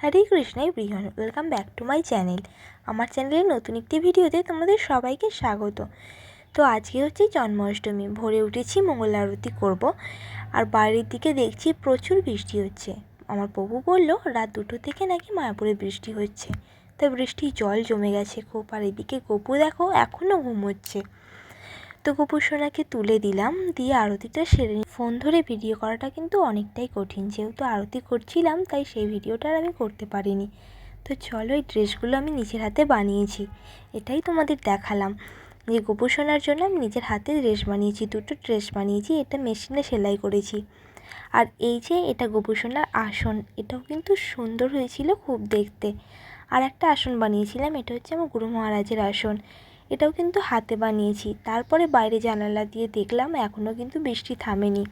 হরে কৃষ্ণাই বৃহন welcome back to my channel আমার চ্যানেলের নতুন একটি ভিডিওতে তোমাদের সবাইকে স্বাগত। তো আজকে হচ্ছে জন্মাষ্টমী, ভোরে উঠেছি, মঙ্গল আরতি করব। আর বাইরের দিকে দেখছি প্রচুর বৃষ্টি হচ্ছে। আমার প্রভু বলল, রাত দুটো থেকে নাকি মায়াপুরে বৃষ্টি হচ্ছে। তা বৃষ্টির জল জমে গেছে খুব, আর এদিকে গপু দেখো এখনও ঘুমোচ্ছে। তো সোনাকে তুলে দিলাম, দিয়ে আরতিটা সেরে ফোন ধরে ভিডিও করাটা কিন্তু অনেকটাই কঠিন। যেহেতু আরতি করছিলাম, তাই সেই ভিডিওটা আর আমি করতে পারিনি। তো চলো এই ড্রেসগুলো আমি নিজের হাতে বানিয়েছি। এটাই তোমাদের দেখালাম। যে গোপুর সোনার জন্য আমি নিজের হাতে ড্রেস বানিয়েছি, দুটো ড্রেস বানিয়েছি, এটা মেশিনে সেলাই করেছি। আর এই যে এটা গোপুর সোনার আসন, এটাও কিন্তু সুন্দর হয়েছিল খুব দেখতে। আর একটা আসন বানিয়েছিলাম, এটা হচ্ছে আমার গুরু মহারাজের আসন। এটাও কিন্তু হাতে বানিয়েছি। তারপরে বাইরে জানালা দিয়ে দেখলাম এখনও কিন্তু বৃষ্টি থামেনি।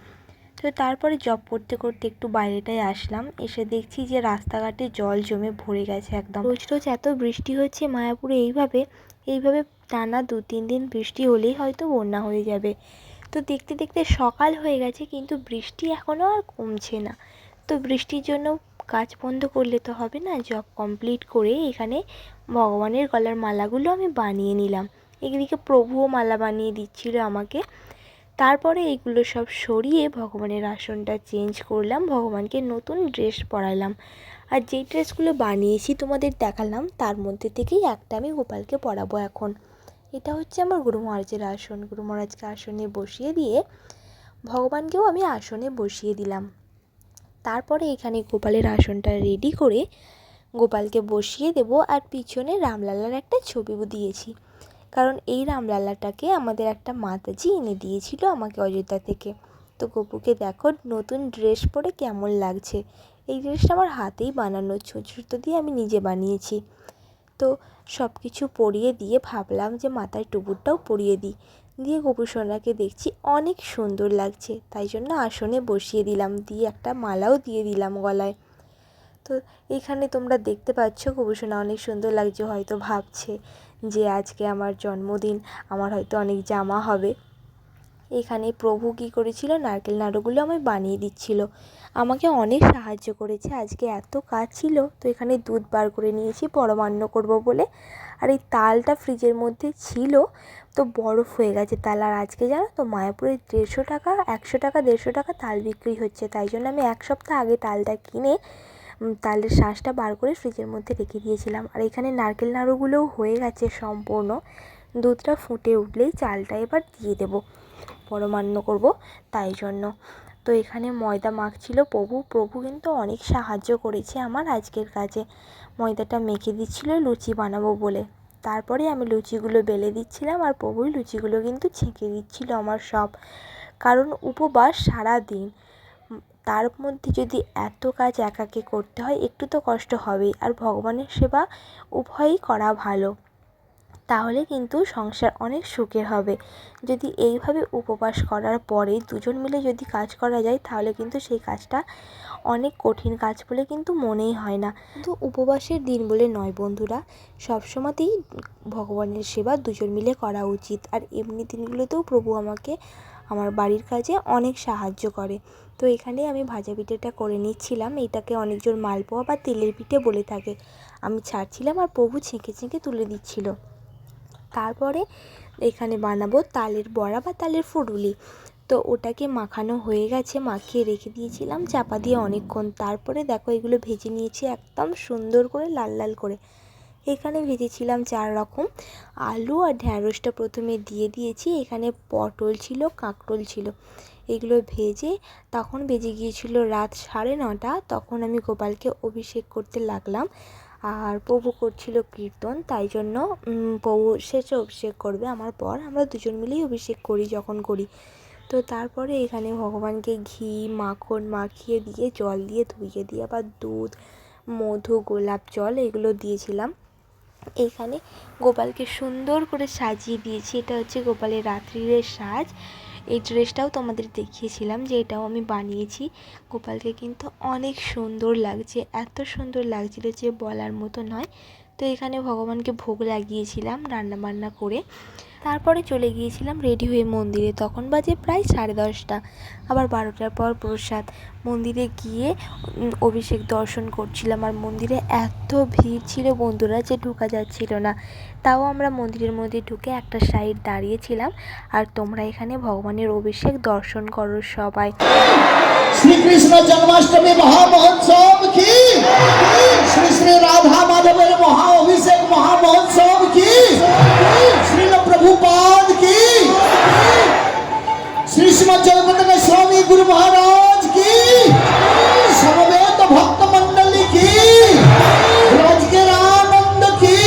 তো তারপরে জব করতে করতে একটু বাইরেটায় আসলাম। এসে দেখছি যে রাস্তাঘাটে জল জমে ভরে গেছে একদম। রোজ রোজ এত বৃষ্টি হচ্ছে মায়াপুরে এইভাবে এইভাবে টানা দু তিন দিন বৃষ্টি হলেই হয়তো বন্যা হয়ে যাবে। তো দেখতে দেখতে সকাল হয়ে গেছে কিন্তু বৃষ্টি এখনও আর কমছে না। তো বৃষ্টির জন্য কাজ বন্ধ করলে তো হবে না জব কমপ্লিট করে এখানে ভগবানের গলার মালাগুলো আমি বানিয়ে নিলাম। এদিকে প্রভুও মালা বানিয়ে দিচ্ছিল আমাকে। তারপরে এইগুলো সব সরিয়ে ভগবানের আসনটা চেঞ্জ করলাম, ভগবানকে নতুন ড্রেস পরালাম। আর যেই ড্রেসগুলো বানিয়েছি তোমাদের দেখালাম, তার মধ্যে থেকেই একটা আমি গোপালকে পরাবো এখন। এটা হচ্ছে আমার গুরু মহারাজের আসন। গুরু মহারাজকে আসনে বসিয়ে দিয়ে ভগবানকেও আমি আসনে বসিয়ে দিলাম। তারপরে এখানে গোপালের আসনটা রেডি করে গোপালকে বসিয়ে দেব আর পিছনে রামলালার একটা ছবি দিয়েছি। কারণ এই রামলালাটাকে আমাদের একটা মাতাজি এনে দিয়েছিল আমাকে অযোধ্যা থেকে। তো গপুকে দেখো নতুন ড্রেস পরে কেমন লাগছে। এই ড্রেসটা আমার হাতেই বানানো ছোটো ছোটো দিয়ে আমি নিজে বানিয়েছি। তো সব কিছু পরিয়ে দিয়ে ভাবলাম যে মাথায় টুপুরটাও পরিয়ে দিই। দিয়ে গপু সোনাকে দেখছি অনেক সুন্দর লাগছে। তাই জন্য আসনে বসিয়ে দিলাম, দিয়ে একটা মালাও দিয়ে দিলাম গলায়। তো এখানে তোমরা দেখতে পাচ্ছ গোপুসোনা অনেক সুন্দর লাগছে, হয়তো ভাবছে যে আজকে আমার জন্মদিন, আমার হয়তো অনেক জামা হবে। এখানে প্রভু কী করেছিল? নারকেল নাড়ুগুলো আমায় বানিয়ে দিচ্ছিল। আমাকে অনেক সাহায্য করেছে। আজকে এত কাজ ছিল, তো এখানে দুধ বার করে নিয়েছি, পরমান্ন করব বলে। আর এই তালটা ফ্রিজের মধ্যে ছিল, তো বরফ হয়ে গেছে তাল। আর আজকে জানো তো মায়াপুরে দেড়শো টাকা, একশো টাকা, দেড়শো টাকা তাল বিক্রি হচ্ছে। তাই জন্য আমি এক সপ্তাহ আগে তালটা কিনে তালের শাঁসটা বার করে ফ্রিজের মধ্যে রেখে দিয়েছিলাম। আর এখানে নারকেল নাড়ুগুলোও হয়ে গেছে সম্পূর্ণ। দুধটা ফুটে উঠলেই চালটা এবার দিয়ে দেবো। পরমান্ন করব তাই জন্য। তো এখানে ময়দা মাখছিল প্রভু। প্রভু কিন্তু অনেক সাহায্য করেছে আমার আজকের কাজে। ময়দাটা মেখে দিচ্ছিল, লুচি বানাবো বলে। তারপরে আমি লুচিগুলো বেলে দিচ্ছিলাম আর প্রভুই লুচিগুলো কিন্তু ছেঁকে দিচ্ছিল আমার সব। কারণ উপবাস সারা দিন তার মধ্যে যদি এত কাজ একাকে করতে হয়, একটু তো কষ্ট হবেই। আর ভগবানের সেবা উভয়ই করা ভালো। তাহলে কিন্তু সংসার অনেক সুখের হবে। যদি এইভাবে উপবাস করার পরে দুজন মিলে যদি কাজ করা যায়, তাহলে কিন্তু সেই কাজটা অনেক কঠিন কাজ বলে কিন্তু মনেই হয় না। কিন্তু উপবাসের দিন বলে নয় বন্ধুরা, সবসময়তেই ভগবানের সেবা দুজন মিলে করা উচিত। আর এমনি দিনগুলোতেও প্রভু আমাকে, আমার বাড়ির কাজে অনেক সাহায্য করে। তো এখানে আমি ভাজা পিঠেটা করে নিচ্ছিলাম। এটাকে অনেকজন মালপোয়া বা তেলের পিঠে বলে থাকে। আমি ছাড়ছিলাম আর প্রভু ছেঁকে ছেঁকে তুলে দিচ্ছিল। তারপরে এখানে বানাবো তালের বড়া বা তালের ফুরুলি তো ওটাকে মাখানো হয়ে গেছে, মাখিয়ে রেখে দিয়েছিলাম, চাপা দিয়ে অনেকক্ষণ। তারপরে দেখো এগুলো ভেজে নিয়েছি একদম সুন্দর করে, লাল লাল করে। এখানে ভেজেছিলাম চার রকম আলু আর ঢ্যাঁড়সটা প্রথমে দিয়ে দিয়েছি। এখানে পটল ছিল, কাঁকরোল ছিল। এগুলো ভেজে তখন বেজে গিয়েছিল রাত সাড়ে নটা। তখন আমি গোপালকে অভিষেক করতে লাগলাম। আর প্রভু করছিল কীর্তন, তাই জন্য প্রভু শেষে অভিষেক করবে আমার পর। আমরা দুজন মিলেই অভিষেক করি, যখন করি। তো তারপরে এখানে ভগবানকে ঘি, মাখন মাখিয়ে দিয়ে, জল দিয়ে ধুইয়ে দিয়ে আবার দুধ, মধু, গোলাপ জল এগুলো দিয়েছিলাম। এখানে গোপালকে সুন্দর করে সাজিয়ে দিয়েছি। এটা হচ্ছে গোপালের রাত্রিরের সাজ। এই ড্রেসটাও তোমাদের দেখিয়েছিলাম যে এটাও আমি বানিয়েছি। গোপালকে কিন্তু অনেক সুন্দর লাগছে, এত সুন্দর লাগছিল যে বলার মতো নয়। তো এখানে ভগবানকে ভোগ লাগিয়েছিলাম রান্না বান্না করে। তারপরে চলে গিয়েছিলাম রেডি হয়ে মন্দিরে। তখন বাজে প্রায় সাড়ে দশটা। আবার বারোটার পর প্রসাদ। মন্দিরে গিয়ে অভিষেক দর্শন করছিলাম। আর মন্দিরে এত ভিড় ছিল বন্ধুরা যে ঢুকা যাচ্ছিল না। তাও আমরা মন্দিরের মধ্যে ঢুকে একটা সাইড দাঁড়িয়েছিলাম। আর তোমরা এখানে ভগবানের অভিষেক দর্শন করো সবাই। শ্রীকৃষ্ণ জন্মাষ্টমী মহামহোৎসব কি? শ্রী শ্রী রাধা মাধবের মহা অভিষেক, মহা মহোৎসব কি? শ্রীল প্রভুপাদ কি? শ্রী শ্রীমৎ জগন্নাথ স্বামী গুরু মহারাজ কি? সমবেত ভক্ত মন্ডলী কি? রজকের আনন্দ কি?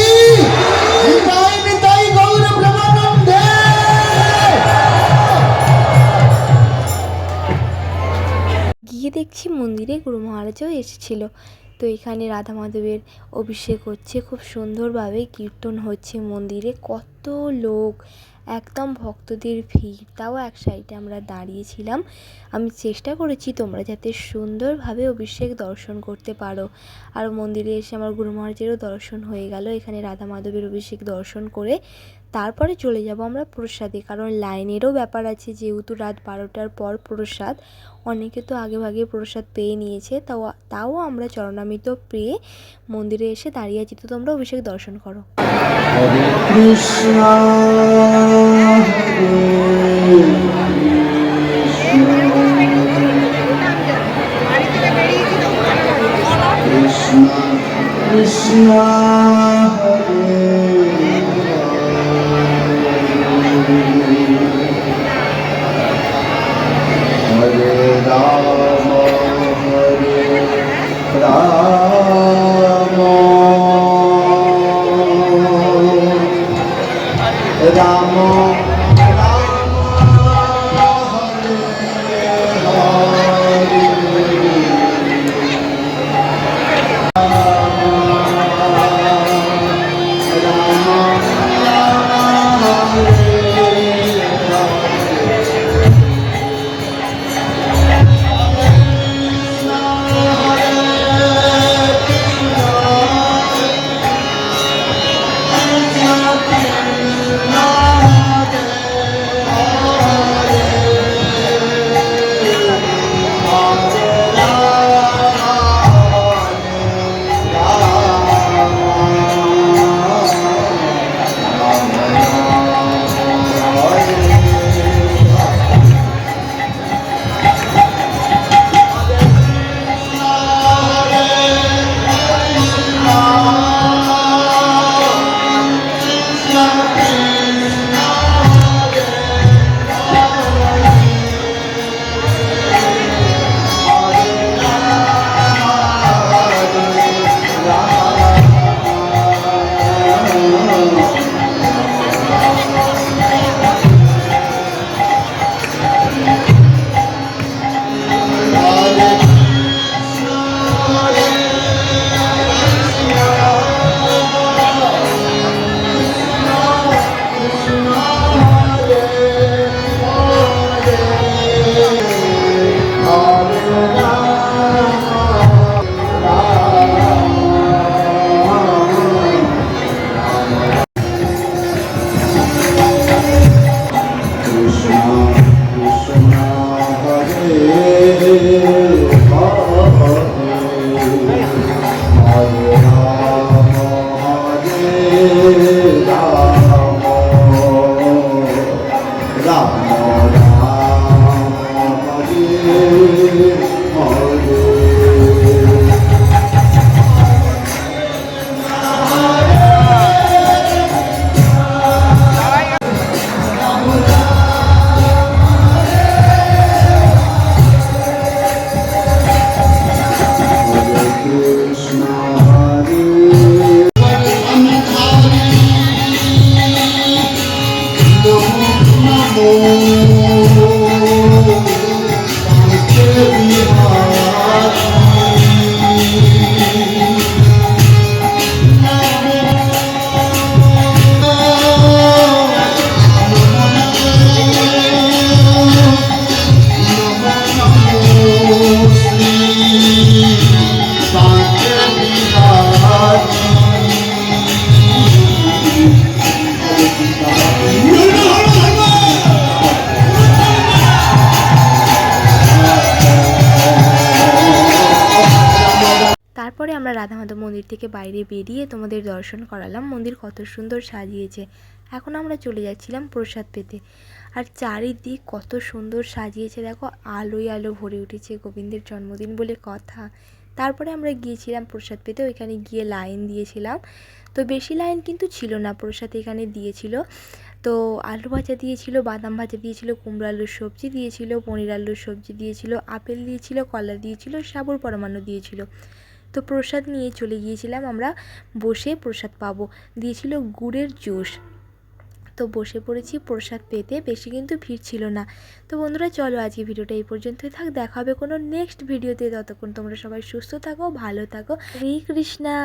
গিয়ে দেখছি মন্দিরে গুরু মহারাজও এসেছিল। তো এখানে রাধা মাধবের অভিষেক হচ্ছে। খুব সুন্দরভাবে কীর্তন হচ্ছে মন্দিরে। কত লোক একদম ভক্তদের ভিড়, তাও এক সাইডে আমরা দাঁড়িয়েছিলাম। আমি চেষ্টা করেছি তোমরা যাতে সুন্দরভাবে অভিষেক দর্শন করতে পারো। আর মন্দিরে এসে আমার গুরু মহারাজেরও দর্শন হয়ে গেল, এখানে রাধা মাধবের অভিষেক দর্শন করে। তারপরে চলে যাব আমরা প্রসাদে, কারণ লাইনেরও ব্যাপার আছে যেহেতু রাত বারোটার পর প্রসাদ। অনেকে তো আগে ভাগে প্রসাদ পেয়ে নিয়েছে, তাও তাও আমরা চরণামৃত পেয়ে মন্দিরে এসে দাঁড়িয়ে আছি। তো তোমরা অভিষেক দর্শন করো। Krishna, Krishna, মন্দির থেকে বাইরে বেরিয়ে তোমাদের দর্শন করালাম। মন্দির কত সুন্দর সাজিয়েছে। এখন আমরা চলে যাচ্ছিলাম প্রসাদ পেতে। আর চারিদিক কত সুন্দর সাজিয়েছে, দেখো, আলোয় আলো ভরে উঠেছে গোবিন্দের জন্মদিন বলে কথা। তারপরে আমরা গিয়েছিলাম প্রসাদ পেতে, ওইখানে গিয়ে লাইন দিয়েছিলাম। তো বেশি লাইন কিন্তু ছিল না, প্রসাদ এখানে দিয়েছিল। তো আলু ভাজা দিয়েছিল, বাদাম ভাজা দিয়েছিল, কুমড়ো আলুর সবজি দিয়েছিল, পনির আলুর সবজি দিয়েছিল, আপেল দিয়েছিল, কলা দিয়েছিল, সাবুর পরমাণু দিয়েছিল। তো প্রসাদ নিয়ে চলে গিয়েছিলাম আমরা, বসে প্রসাদ পাবো। দিয়েছিল গুড়ের জুস। তো বসে পড়েছি, প্রসাদ পেতে। বেশি কিন্তু ভিড় ছিল না। তো বন্ধুরা, চলো আজকে ভিডিওটা এই পর্যন্তই থাক। দেখা হবে কোনো নেক্সট ভিডিওতে ততক্ষণ তোমরা সবাই সুস্থ থাকো, ভালো থাকো। হরে কৃষ্ণা।